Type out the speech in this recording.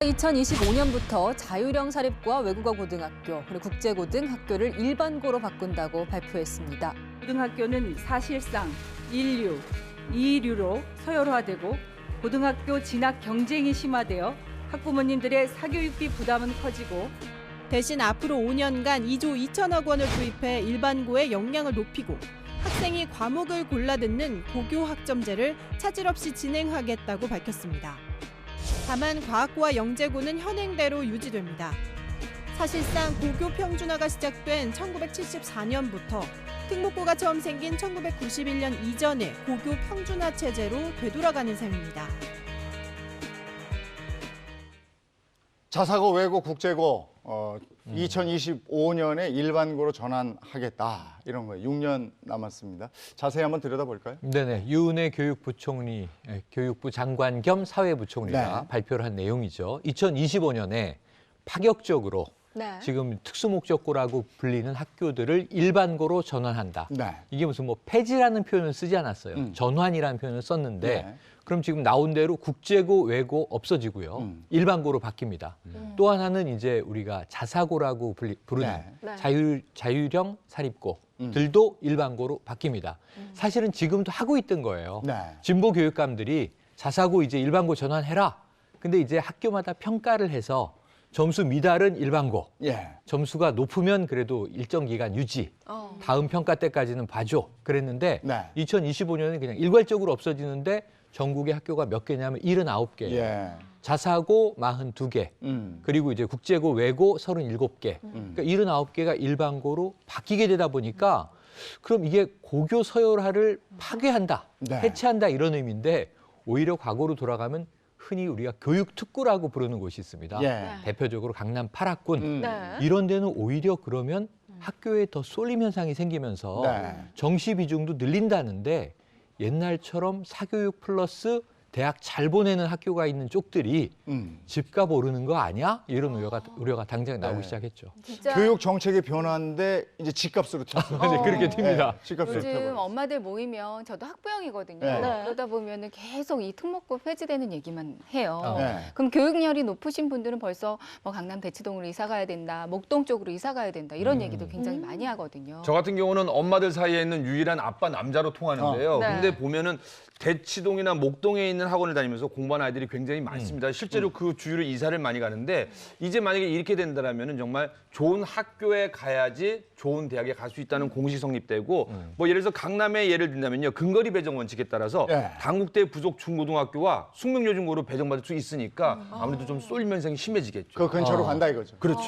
2025년부터 자율형 사립과 외국어 고등학교 그리고 국제고등 학교를 일반고로 바꾼다고 발표했습니다. 고등학교는 사실상 인류, 이류로 서열화되고 고등학교 진학 경쟁이 심화되어 학부모님들의 사교육비 부담은 커지고 대신 앞으로 5년간 2조 2천억 원을 투입해 일반고의 역량을 높이고 학생이 과목을 골라 듣는 고교 학점제를 차질 없이 진행하겠다고 밝혔습니다. 다만 과학고와 영재고는 현행대로 유지됩니다. 사실상 고교 평준화가 시작된 1974년부터 특목고가 처음 생긴 1991년 이전의 고교 평준화 체제로 되돌아가는 셈입니다. 자사고 외고 국제고 어, 2025년에 일반고로 전환하겠다 이런 거예요. 6년 남았습니다. 자세히 한번 들여다볼까요? 네네. 유은혜 교육부총리, 예, 교육부 장관 겸 사회부총리가 네. 발표를 한 내용이죠. 2025년에 파격적으로 네. 지금 특수목적고라고 불리는 학교들을 일반고로 전환한다. 네. 이게 무슨 뭐 폐지라는 표현을 쓰지 않았어요. 음. 전환이라는 표현을 썼는데 네. 그럼 지금 나온 대로 국제고, 외고 없어지고요. 음. 일반고로 바뀝니다. 또 하나는 이제 우리가 자사고라고 불리- 부르는 네. 네. 자율 자율형 음. 사립고들도 일반고로 바뀝니다. 사실은 지금도 하고 있던 거예요. 네. 진보 교육감들이 자사고 이제 일반고 전환해라. 근데 이제 학교마다 평가를 해서 점수 미달은 일반고, 예. 점수가 높으면 그래도 일정 기간 유지. 어. 다음 평가 때까지는 봐줘. 그랬는데 네. 2025년에 그냥 일괄적으로 없어지는데 전국의 학교가 몇 개냐면 79개. 예. 자사고 42개. 음. 그리고 이제 국제고 외고 37개. 음. 그러니까 79개가 일반고로 바뀌게 되다 보니까 그럼 이게 고교 서열화를 파괴한다, 네. 해체한다 이런 의미인데 오히려 과거로 돌아가면 흔히 우리가 교육 특구라고 부르는 곳이 있습니다. 예. 대표적으로 강남 8학군 음. 네. 이런 데는 오히려 그러면 학교에 더 쏠림 현상이 생기면서 네. 정시 비중도 늘린다는데 옛날처럼 사교육 플러스 대학 잘 보내는 학교가 있는 쪽들이 음. 집값 오르는 거 아니야? 이런 우려가 우려가 당장 나오기 네. 시작했죠. 진짜 교육 정책의 변화인데 이제 집값으로 쳤어. 네, 그렇게 됩니다. 집값으로 요즘 튀어버렸어. 엄마들 모이면 저도 학부형이거든요. 네. 네. 그러다 보면은 계속 이 특목고 폐지되는 얘기만 해요. 어. 네. 그럼 교육열이 높으신 분들은 벌써 뭐 강남 대치동으로 이사 가야 된다, 목동 쪽으로 이사 가야 된다 이런 음. 얘기도 굉장히 많이 하거든요. 저 같은 경우는 엄마들 사이에 있는 유일한 아빠 남자로 통하는데요. 어. 네. 근데 보면은 대치동이나 목동에 있는 학원을 다니면서 공부하는 아이들이 굉장히 많습니다. 실제로 그 주위로 이사를 많이 가는데 이제 만약에 이렇게 된다라면은 정말 좋은 학교에 가야지 좋은 대학에 갈 수 있다는 공식 성립되고 뭐 예를 들어서 강남에 예를 든다면요. 근거리 배정 원칙에 따라서 예. 당국대 부속 중고등학교와 숙명여중고로 배정받을 수 있으니까 아무래도 좀 쏠림 현상이 심해지겠죠. 그 근처로 어. 간다 이거죠. 그렇죠.